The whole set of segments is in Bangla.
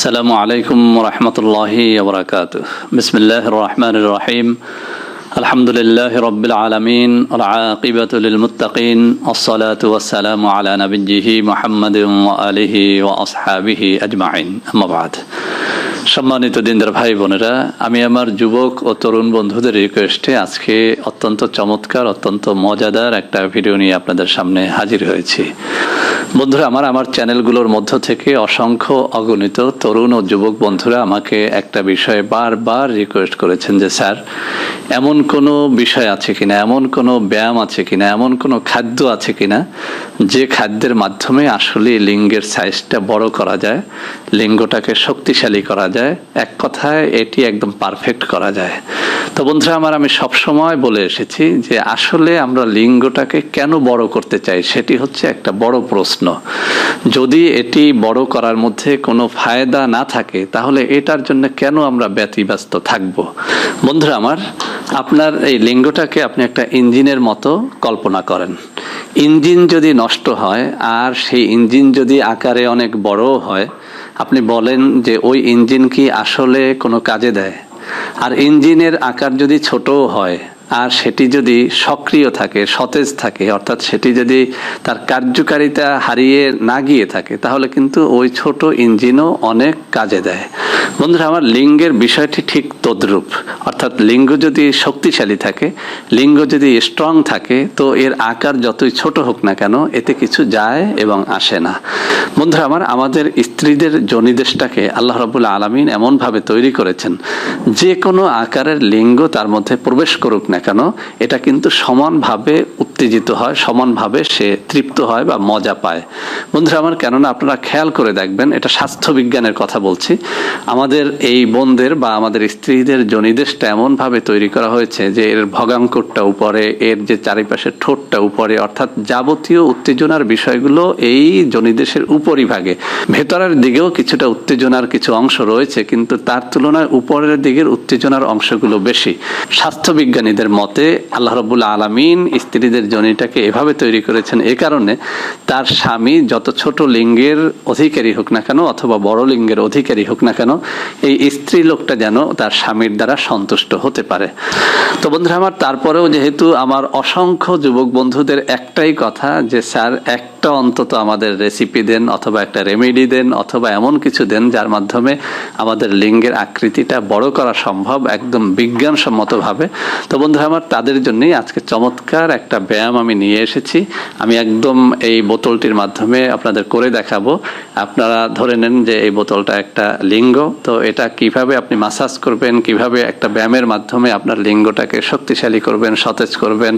السلام عليكم ورحمة الله وبركاته بسم الله الرحمن الرحيم الحمد لله رب العالمين والعاقبة للمتقين الصلاة والسلام على نبيه محمد وآله وأصحابه أجمعين أما بعد সম্মানিত দিনদার ভাই বোনেরা আমি আমার যুবক ও তরুণ বন্ধুদের রিকোয়েস্টে আজকে অত্যন্ত চমৎকার অত্যন্ত মজাদার একটা ভিডিও নিয়ে আপনাদের সামনে হাজির হয়েছি বন্ধুরা, আমার আমার চ্যানেলগুলোর মধ্য থেকে অসংখ্য অগণিত তরুণ ও যুবক বন্ধুরা আমাকে একটা বিষয়ে বারবার রিকোয়েস্ট করেছেন যে, স্যার, এমন কোনো বিষয় আছে কিনা? এমন কোনো ব্যায়াম আছে কিনা? এমন কোনো খাদ্য আছে কিনা যে খাদ্যের মাধ্যমে আসলে লিঙ্গের সাইজটা বড় করা যায়, লিঙ্গটাকে শক্তিশালী করা যায়, এক কথায় এটি একদম পারফেক্ট করা যায়? তো বন্ধুরা, আমার আমি সবসময় বলে এসেছি যে, আসলে আমরা লিঙ্গটাকে কেন বড় করতে চাই? সেটি হচ্ছে একটা বড় প্রশ্ন। যদি এটি বড় করার মধ্যে কোনো ফায়দা না থাকে, তাহলে এটার জন্য কেন আমরা ব্যতিব্যস্ত থাকব? বন্ধুরা আমার, আপনার এই লিঙ্গটাকে আপনি একটা ইঞ্জিনের মতো কল্পনা করেন। ইঞ্জিন যদি নষ্ট হয়, আর সেই ইঞ্জিন যদি আকারে অনেক বড় হয়, আপনি বলেন যে ওই ইঞ্জিন কি আসলে কোনো কাজে দেয়? আর ইঞ্জিনের আকার যদি ছোটও হয় আর সেটি যদি সক্রিয় থাকে, সতেজ থাকে, অর্থাৎ সেটি যদি তার কার্যকারিতা হারিয়ে না গিয়ে থাকে, তাহলে কিন্তু ওই ছোট ইঞ্জিনও অনেক কাজে দেয়। বন্ধুরা, আমার লিঙ্গের বিষয়টি ঠিক তদ্রূপ। অর্থাৎ লিঙ্গ যদি শক্তিশালী থাকে, লিঙ্গ যদি স্ট্রং থাকে, তো এর আকার যতই ছোট হোক না কেন, এতে কিছু যায় এবং আসে না। বন্ধুরা, আমার, আমাদের স্ত্রীদের জনিদেশটাকে আল্লাহ রবুল্লা আলমিন এমনভাবে তৈরি করেছেন, যে কোনো আকারের লিঙ্গ তার মধ্যে প্রবেশ করুক না কেন? এটা কিন্তু সমানভাবে উত্তেজিত হয়, সমানভাবে সে তৃপ্ত হয় বা মজা পায়। বন্ধুরা আমার, কেননা আপনারা খেয়াল করে দেখবেন, এটা স্বাস্থ্য বিজ্ঞানের কথা বলছি, আমাদের এই বোনদের বা আমাদের স্ত্রীদের জনিদেশটা এমনভাবে তৈরি করা হয়েছে যে এর ভগাঙ্করটা উপরে, এর যে চারিপাশের ঠোঁটটা উপরে, অর্থাৎ যাবতীয় উত্তেজনার বিষয়গুলো এই জনিদেশের উপরিভাগে। ভেতরের দিকেও কিছুটা উত্তেজনার কিছু অংশ রয়েছে, কিন্তু তার তুলনায় উপরের দিকের উত্তেজনার অংশগুলো বেশি। স্বাস্থ্যবিজ্ঞানীদের মতে, আল্লাহ রবুল্লা আলমিন স্ত্রীদের জনিটাকে এভাবে তৈরি করেছেন, এ কারণে তার স্বামী যত ছোট লিঙ্গের অধিকারী হোক না কেন অথবা বড় লিঙ্গের অধিকারী হোক না কেন, এই স্ত্রী লোকটা যেন তার স্বামীর দ্বারা সন্তুষ্ট হতে পারে। তো বন্ধুরা আমার তারপরেও যেহেতু আমার অসংখ্য যুবক বন্ধুদের একটাই কথা যে, স্যার, একটা অন্তত আমাদের রেসিপি দেন অথবা একটা রেমেডি দেন অথবা এমন কিছু দেন যার মাধ্যমে আমাদের লিঙ্গের আকৃতিটা বড় করা সম্ভব একদম বিজ্ঞানসম্মতভাবে। তো বন্ধুরা আমার তাদের জন্যই আজকে চমৎকার একটা ব্যায়াম আমি নিয়ে এসেছি। আমি একদম এই বোতলটির মাধ্যমে আপনাদের করে দেখাবো। আপনারা ধরে নেন যে এই বোতলটা একটা লিঙ্গ, তো এটা কীভাবে আপনি মাসাজ করবেন, কীভাবে একটা ব্যায়ামের মাধ্যমে আপনার লিঙ্গটাকে শক্তিশালী করবেন, সতেজ করবেন,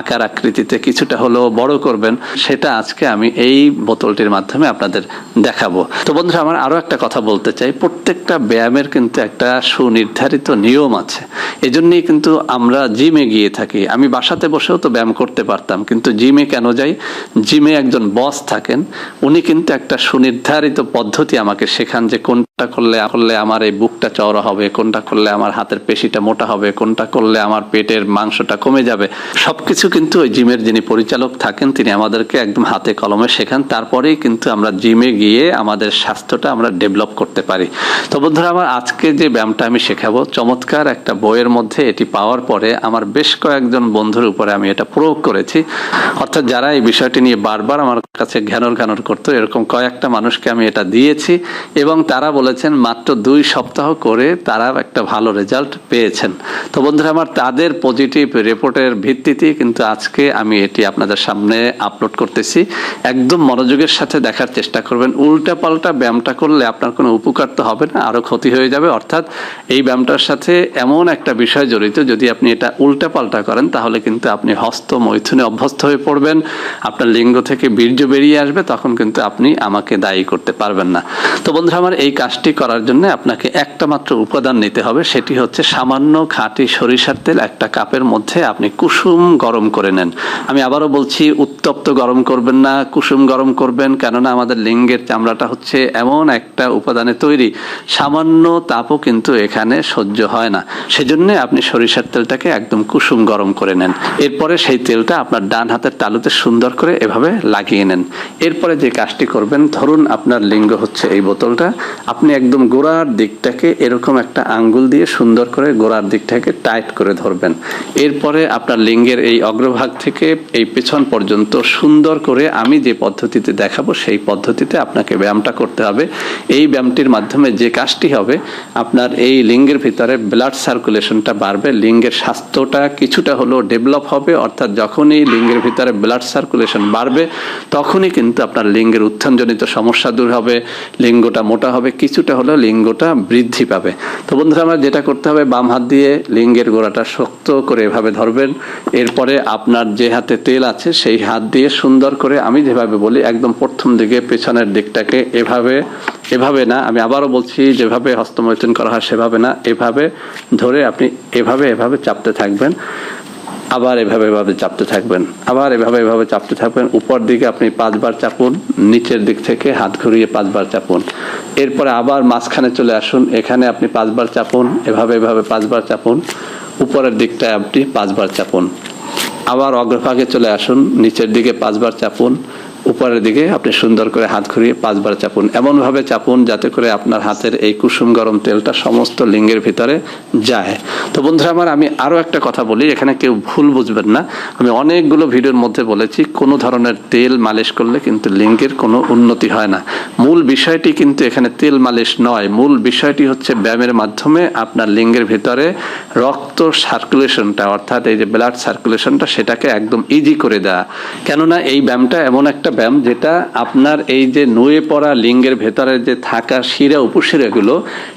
আকার আকৃতিতে কিছুটা হলেও বড় করবেন, সেটা আজকে আমি এই বোতলটির মাধ্যমে আপনাদের দেখাবো। তো বন্ধুরা, আমার আরও একটা কথা বলতে চাই। প্রত্যেকটা ব্যায়ামের কিন্তু একটা সুনির্ধারিত নিয়ম আছে। এজন্যই কিন্তু আমরা জিমে গিয়ে থাকি। আমি বাসাতে বসেও তো ব্যায়াম করতে পারতাম। কিন্তু জিমে কেন যাই? জিমে একজন বস থাকেন, উনি কিন্তু একটা সুনির্ধারিত পদ্ধতি আমাকে শেখান যে কোনটা করলে করলে আমার এই বুকটা চওড়া হবে, কোনটা করলে আমার হাতের পেশিটা মোটা হবে, কোনটা করলে আমার পেটের মাংসটা কমে যাবে। সবকিছু কিন্তু ওই জিমের যিনি পরিচালক থাকেন, তিনি আমাদেরকে একদম হাতে কলমে শেখান। তারপরেই কিন্তু আমরা জিমে গিয়ে আমাদের স্বাস্থ্যটা আমরা ডেভেলপ করতে পারি। তো বন্ধুরা, আমার আজকে যে ব্যায়ামটা আমি শেখাবো, চমৎকার একটা বইয়ের মধ্যে এটি পাওয়ার পরে আমার বেশ কয়েকজন বন্ধুর উপরে আমি এটা প্রয়োগ করেছি। অর্থাৎ যারা এই বিষয়টি নিয়ে বারবার আমার কাছে ঘ্যানর ঘ্যানর করতো, এরকম কয়েকটা মানুষকে আমি এটা দিয়েছি এবং তারা বলেছেন, মাত্র দুই সপ্তাহ করে তারা একটা ভালো রেজাল্ট পেয়েছেন। তো বন্ধুরা, আমার তাদের পজিটিভ রিপোর্টের ভিত্তিতে কিন্তু আজকে আমি এটি আপনাদের সামনে আপলোড করতেছি। একদম মনোযোগের সাথে দেখার চেষ্টা করবেন। উল্টা পাল্টা ব্যায়ামটা করলে আপনার কোনো উপকার তো হবে না, আরও ক্ষতি হয়ে যাবে। অর্থাৎ এই ব্যায়ামটার সাথে এমন একটা বিষয় জড়িত, যদি আপনি এটা উল্টা পাল্টা করেন, তাহলে কিন্তু আপনি হস্ত মৈথুনে অভ্যস্ত হয়ে পড়বেন। আপনার লিঙ্গ থেকে বীর্য বেরিয়ে আসবে, তখন কিন্তু আপনি আমাকে দায়ী করতে পারবেন না। তো বন্ধুরা, আমার এই কাজটি করার জন্য আপনাকে একটা মাত্র উপাদান নিতে হবে, সেটি হচ্ছে সামান্য খাঁটি সরিষার তেল একটা কাপের মধ্যে আপনি কুসুম গরম করে নেন। আমি আবারও বলছি, উত্তপ্ত গরম করবেন না, কুসুম গরম করবেন, কেননা আমাদের লিঙ্গের চামড়াটা হচ্ছে এমন একটা উপাদানে তৈরি। সামান্য তাপও কিন্তু এখানে সহ্য হয় না। সেজন্য আপনি সরিষার তেলটাকে একদম কুসুম গরম করে নেন। এরপরে সেই তেলটা আপনার ডান হাতের তালুতে সুন্দর করে এভাবে লাগিয়ে নেন। এরপরে যে কাজটি করবেন, ধরুন আপনার লিঙ্গ হচ্ছে এই বোতলটা, আপনি একদম গোড়ার দিকটাকে এরকম একটা আঙ্গুল দিয়ে সুন্দর করে গোড়ার দিকটাকে টাইট করে ধরবেন। এরপরে আপনার লিঙ্গের এই অগ্রভাগ থেকে এই পেছন পর্যন্ত সুন্দর করে আমি যে পদ্ধতিতে দেখাবো, সেই পদ্ধতিতে আপনাকে ব্যায়ামটা করতে হবে। এই ব্যায়ামটির মাধ্যমে যে কাজটি হবে, আপনার এই লিঙ্গের ভিতরে ব্লাড সার্কুলেশনটা বাড়বে, লিঙ্গের স্বাস্থ্যটা কিছুটা হলেও ডেভেলপ হবে। অর্থাৎ যখনই লিঙ্গের ভিতরে ব্লাড সার্কুলেশন বাড়বে, তখনই কিন্তু আপনার লিঙ্গের উত্থানজনিত সমস্যা দূর হবে, লিঙ্গটা মোটা হবে কিছুটা হলেও লিঙ্গটা বৃদ্ধি পাবে। তো বন্ধুরা, আমার যেটা করতে হবে, বাম হাত দিয়ে লিঙ্গের গোড়াটা শক্ত করে এভাবে ধরবেন। এরপরে আপনার যে হাতে তেল আছে, সেই হাত দিয়ে সুন্দর করে আমি যেভাবে বলি, একদম প্রথম দিকে পেছনের দিকটাকে এভাবে এভাবে না, আমি আবারও বলছি, যেভাবে হস্তমৈথুন করা হয় সেভাবে না, এভাবে ধরে আপনি এভাবে এভাবে চাপতে থাকবেন। আবার এভাবে এভাবে চাপতে থাকবেন। আবার এভাবে এভাবে চাপতে থাকবেন। উপর দিকে আপনি পাঁচবার চাপুন, নিচের দিক থেকে হাত ঘুরিয়ে পাঁচবার চাপুন। এরপরে আবার মাঝখানে চলে আসুন। এখানে আপনি পাঁচবার চাপুন। এভাবে এভাবে পাঁচবার চাপুন। উপরের দিকটায় আপনি পাঁচবার চাপুন। আবার অগ্রভাগে চলে আসুন। নিচের দিকে পাঁচবার চাপুন। উপরের দিকে আপনি সুন্দর করে হাত ঘুরিয়ে পাঁচবার চাপুন। এমনভাবে চাপুন যাতে করে আপনার হাতের এই কুসুম গরম তেলটা সমস্ত লিঙ্গের ভিতরে যায়। তো বন্ধুরা আমার, আমি আরও একটা কথা বলি, এখানে কেউ ভুল বুঝবেন না। আমি অনেকগুলো ভিডিওর মধ্যে বলেছি, কোনো ধরনের তেল মালিশ করলে কিন্তু লিঙ্গের কোনো উন্নতি হয় না। মূল বিষয়টি কিন্তু এখানে তেল মালিশ নয়। মূল বিষয়টি হচ্ছে ব্যায়ামের মাধ্যমে আপনার লিঙ্গের ভিতরে রক্ত সার্কুলেশনটা, অর্থাৎ এই যে ব্লাড সার্কুলেশনটা, সেটাকে একদম ইজি করে দেওয়া কেননা এই ব্যায়ামটা এমন একটা ব্যায়াম যেটা আপনার এই যে নুয়ে পড়া লিঙ্গের ভেতরে যে থাকা শিরা উপশিরাগুলো,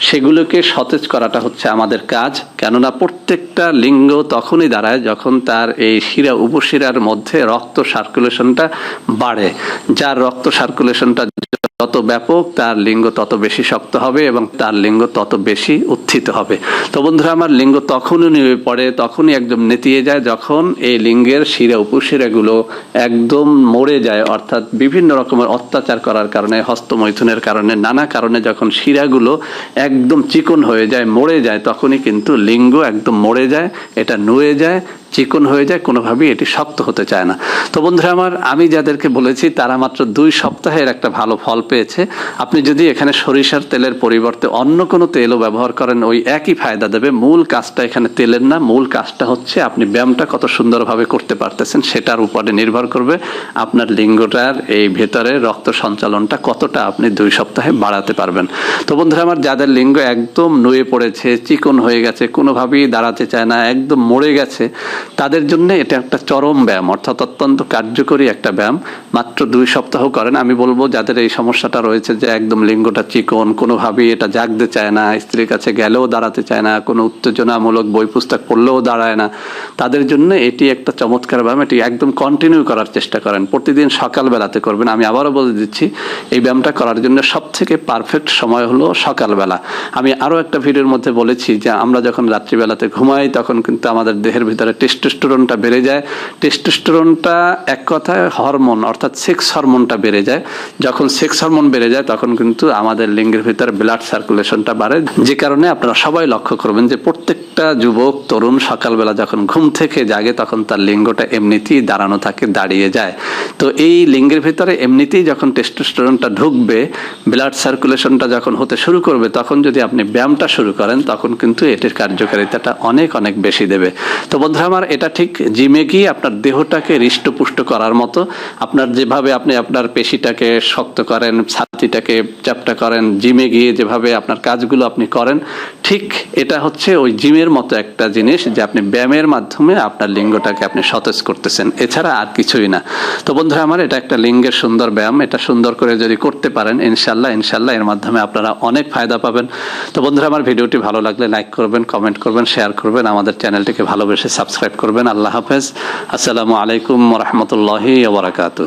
সেগুলোকে সতেজ করাটা হচ্ছে আমাদের কাজ। কেননা প্রত্যেকটা লিঙ্গ তখনই দাঁড়ায় যখন তার এই শিরা উপশিরার মধ্যে রক্ত সার্কুলেশনটা বাড়ে। যার রক্ত সার্কুলেশনটা যত ব্যাপক, তার লিঙ্গ তত বেশি শক্ত হবে এবং তার লিঙ্গ তত বেশি উত্থিত হবে। তো বন্ধুরা, আমার লিঙ্গ তখনই নিয়ে পড়ে, তখনই একদম নেতিয়ে যায়, যখন এই লিঙ্গের শিরা উপশিরাগুলো একদম মরে যায়। অর্থাৎ বিভিন্ন রকমের অত্যাচার করার কারণে, হস্তমৈথুনের কারণে, নানা কারণে যখন শিরাগুলো একদম চিকন হয়ে যায়, মরে যায়, তখনই কিন্তু লিঙ্গ একদম মরে যায়, এটা নুয়ে যায় চিকন হয়ে যায়, কোনোভাবেই এটি শক্ত হতে চায় না। তো বন্ধুরা আমার, আমি যাদেরকে বলেছি, তারা মাত্র দুই সপ্তাহের একটা ভালো ফল পেয়েছে। আপনি যদি এখানে সরিষার তেলের পরিবর্তে অন্য কোনো তেলও ব্যবহার করেন, ওই একই ফায়দা দেবে। মূল কাজটা এখানে তেলের না, মূল কাজটা হচ্ছে আপনি ব্যায়ামটা কত সুন্দরভাবে করতে পারতেছেন, সেটার উপরে নির্ভর করবে আপনার লিঙ্গটার, এই ভেতরে রক্ত সঞ্চালনটা কতটা আপনি দুই সপ্তাহে বাড়াতে পারবেন। তো বন্ধুরা আমার, যাদের লিঙ্গ একদম নুয়ে পড়েছে, চিকন হয়ে গেছে, কোনোভাবেই দাঁড়াতে চায় না, একদম মরে গেছে তাদের জন্য এটা একটা চরম ব্যায়াম, অর্থাৎ অত্যন্ত কার্যকরী একটা ব্যায়াম। মাত্র দুই সপ্তাহ করেন। আমি বলব, যাদের এই সমস্যাটা রয়েছে যে একদম লিঙ্গটা চিকন, কোনোভাবেই এটা জাগতে চায় না, স্ত্রীর কাছে গেলেও দাঁড়াতে চায় না, কোনো উত্তেজনামূলক বই পুস্তক পড়লেও দাঁড়ায় না, তাদের জন্য এটি একটা চমৎকার ব্যায়াম। এটি একদম কন্টিনিউ করার চেষ্টা করেন। প্রতিদিন সকালবেলাতে করবেন। আমি আবারও বলে দিচ্ছি, এই ব্যায়ামটা করার জন্য সব থেকে পারফেক্ট সময় হলো সকালবেলা। আমি আরও একটা ভিডিওর মধ্যে বলেছি যে আমরা যখন রাত্রিবেলাতে ঘুমাই, তখন কিন্তু আমাদের দেহের ভিতরে টেস্টোস্টেরনটা বেড়ে যায়। টেস্টোস্টেরনটা এক কথায় হরমোন অর্থাৎ সেক্স হরমোনটা বেড়ে যায়। যখন সেক্স হরমোন বেড়ে যায়, তখন কিন্তু আমাদের লিঙ্গের ভিতরে ব্লাড সার্কুলেশনটা বাড়ে। যে কারণে আপনারা সবাই লক্ষ্য করবেন যে প্রত্যেকটা যুবক, তরুণ সকালবেলা যখন ঘুম থেকে জাগে, তখন তার লিঙ্গটা এমনিতেই দাঁড়ানো থাকে, দাঁড়িয়ে যায়। তো এই লিঙ্গের ভিতরে এমনিতেই যখন টেস্টোস্টেরনটা ঢুকবে ব্লাড সার্কুলেশনটা যখন হতে শুরু করবে, তখন যদি আপনি ব্যায়ামটা শুরু করেন, তখন কিন্তু এটির কার্যকারিতাটা অনেক অনেক বেশি দেবে। তো বন্ধুরা আমার এটা ঠিক জিমে গিয়ে আপনার দেহটাকে হৃষ্টপুষ্ট করার মতো। আপনার যেভাবে আপনি আপনার পেশিটাকে শক্ত করেন ছাতিটাকে চ্যাপটা করেন, জিমে গিয়ে যেভাবে আপনার কাজগুলো আপনি করেন, ঠিক এটা হচ্ছে ওই জিমের মতো একটা জিনিস যে আপনি ব্যায়ামের মাধ্যমে আপনার লিঙ্গটাকে আপনি সতেজ করতেছেন। এছাড়া আর কিছুই না। তো বন্ধুরা আমার, এটা একটা লিঙ্গের সুন্দর ব্যায়াম। এটা সুন্দর করে যদি করতে পারেন ইনশাল্লাহ ইনশাল্লাহ এর মাধ্যমে আপনারা অনেক ফায়দা পাবেন। তো বন্ধুরা আমার ভিডিওটি ভালো লাগলে লাইক করবেন, কমেন্ট করবেন, শেয়ার করবেন। আমাদের চ্যানেলটিকে ভালোবেসে সাবস্ক্রাইব করবেন। আল্লাহ হাফেজ। আসসালামু আলাইকুম রহমতুল্লাহি ওবরাকাতু